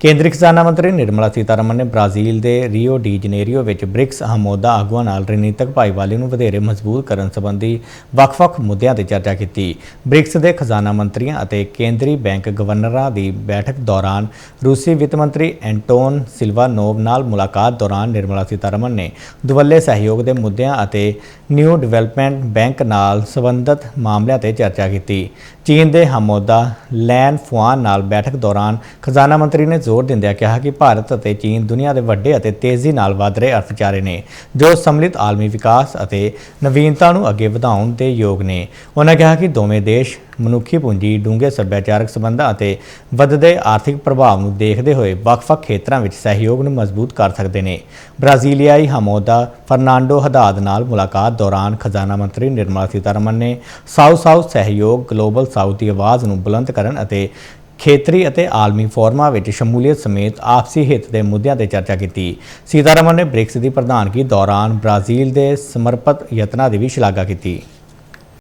ਕੇਂਦਰੀ ਖਜ਼ਾਨਾ ਮੰਤਰੀ ਨਿਰਮਲਾ ਸੀਤਾਰਮਨ ਨੇ ਬ੍ਰਾਜ਼ੀਲ ਦੇ ਰੀਓ ਡੀ ਜਨੇਰੀਓ ਵਿੱਚ ਬ੍ਰਿਕਸ ਹਮੋਦਾ ਆਗੂਆਂ ਨਾਲ ਰਣਨੀਤਕ ਭਾਈਵਾਲੀ ਨੂੰ ਵਧੇਰੇ ਮਜ਼ਬੂਤ ਕਰਨ ਸੰਬੰਧੀ ਵੱਖ-ਵੱਖ ਮੁੱਦਿਆਂ ਤੇ ਚਰਚਾ ਕੀਤੀ। ਬ੍ਰਿਕਸ ਦੇ ਖਜ਼ਾਨਾ ਮੰਤਰੀਆਂ ਅਤੇ ਕੇਂਦਰੀ ਬੈਂਕ ਗਵਰਨਰਾਂ ਦੀ ਬੈਠਕ ਦੌਰਾਨ ਰੂਸੀ ਵਿੱਤ ਮੰਤਰੀ ਐਂਟੋਨ ਸਿਲਵਾਨੋਵ ਨਾਲ ਮੁਲਾਕਾਤ ਦੌਰਾਨ ਨਿਰਮਲਾ ਸੀਤਾਰਮਨ ਨੇ ਦੁਵੱਲੇ ਸਹਿਯੋਗ ਦੇ ਮੁੱਦਿਆਂ ਅਤੇ ਨਿਊ ਡਿਵੈਲਪਮੈਂਟ ਬੈਂਕ ਨਾਲ ਸੰਬੰਧਿਤ ਮਾਮਲਿਆਂ ਤੇ ਚਰਚਾ ਕੀਤੀ। ਚੀਨ ਦੇ ਹਮੋਦਾ ਲੈਨ ਫੁਆਨ ਨਾਲ ਬੈਠਕ ਦੌਰਾਨ ਖਜ਼ਾਨਾ ਮੰਤਰੀ ਨੇ ਜ਼ੋਰ ਦਿੰਦਿਆਂ ਕਿਹਾ ਕਿ ਭਾਰਤ ਅਤੇ ਚੀਨ ਦੁਨੀਆ ਦੇ ਵੱਡੇ ਅਤੇ ਤੇਜ਼ੀ ਨਾਲ ਵਧ ਰਹੇ ਅਰਥਚਾਰੇ ਨੇ, ਜੋ ਸਮਲਿਤ ਆਲਮੀ ਵਿਕਾਸ ਅਤੇ ਨਵੀਨਤਾ ਨੂੰ ਅੱਗੇ ਵਧਾਉਣ ਦੇ ਯੋਗ ਨੇ। ਉਹਨਾਂ ਕਿਹਾ ਕਿ ਦੋਵੇਂ ਦੇਸ਼ ਮਨੁੱਖੀ ਪੂੰਜੀ, ਡੂੰਘੇ ਸੱਭਿਆਚਾਰਕ ਸੰਬੰਧਾਂ ਅਤੇ ਵੱਧਦੇ ਆਰਥਿਕ ਪ੍ਰਭਾਵ ਨੂੰ ਦੇਖਦੇ ਹੋਏ ਵੱਖ-ਵੱਖ ਖੇਤਰਾਂ ਵਿੱਚ ਸਹਿਯੋਗ ਨੂੰ ਮਜ਼ਬੂਤ ਕਰ ਸਕਦੇ ਨੇ। ਬ੍ਰਾਜ਼ੀਲੀਆਈ ਹਮੋਦਾ ਫਰਨਾਂਡੋ ਹਦਾਦ ਨਾਲ ਮੁਲਾਕਾਤ ਦੌਰਾਨ ਖਜ਼ਾਨਾ ਮੰਤਰੀ ਨਿਰਮਲਾ ਸੀਤਾਰਮਨ ਨੇ ਸਾਊਥ ਸਾਊਥ ਸਹਿਯੋਗ ਗਲੋਬਲ ਸਾਊਥ ਦੀ ਆਵਾਜ਼ ਨੂੰ ਬੁਲੰਦ ਕਰਨ ਅਤੇ ਖੇਤਰੀ ਅਤੇ ਆਲਮੀ ਫੋਰਮਾਂ ਵਿੱਚ ਸ਼ਮੂਲੀਅਤ ਸਮੇਤ ਆਪਸੀ ਹਿੱਤ ਦੇ ਮੁੱਦਿਆਂ ਤੇ ਚਰਚਾ ਕੀਤੀ। ਸੀਤਾਰਮਨ ਨੇ ਬ੍ਰਿਕਸ ਦੀ ਪ੍ਰਧਾਨਗੀ ਦੌਰਾਨ ਬ੍ਰਾਜ਼ੀਲ ਦੇ ਸਮਰਪਿਤ ਯਤਨਾਂ ਦੀ ਵੀ ਸ਼ਲਾਘਾ ਕੀਤੀ।